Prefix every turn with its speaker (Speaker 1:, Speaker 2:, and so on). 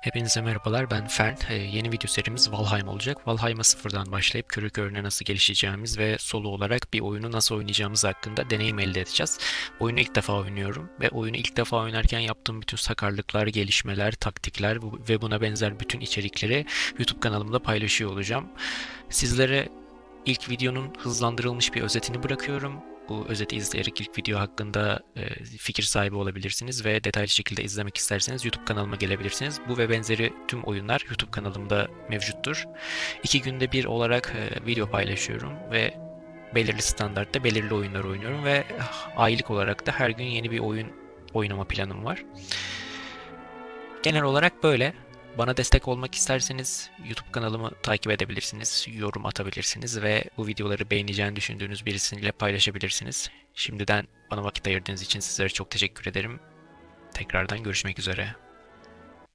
Speaker 1: Hepinize merhabalar ben Fern. Ee, yeni video serimiz Valheim olacak. Valheim'a sıfırdan başlayıp körü körüne nasıl gelişeceğimiz ve solo olarak bir oyunu nasıl oynayacağımız hakkında deneyim elde edeceğiz. Oyunu ilk defa oynuyorum ve oyunu ilk defa oynarken yaptığım bütün sakarlıklar, gelişmeler, taktikler ve buna benzer bütün içerikleri YouTube kanalımda paylaşıyor olacağım. Sizlere ilk videonun hızlandırılmış bir özetini bırakıyorum. Bu özeti izleyerek ilk video hakkında e, fikir sahibi olabilirsiniz ve detaylı şekilde izlemek isterseniz YouTube kanalıma gelebilirsiniz. Bu ve benzeri tüm oyunlar YouTube kanalımda mevcuttur. İki günde bir olarak e, video paylaşıyorum ve belirli standartta belirli oyunlar oynuyorum ve ah, aylık olarak da her gün yeni bir oyun oynama planım var. Genel olarak böyle. Bana destek olmak isterseniz YouTube kanalımı takip edebilirsiniz, yorum atabilirsiniz ve bu videoları beğeneceğini düşündüğünüz birisiyle paylaşabilirsiniz. Şimdiden bana vakit ayırdığınız için sizlere çok teşekkür ederim. Tekrardan görüşmek üzere.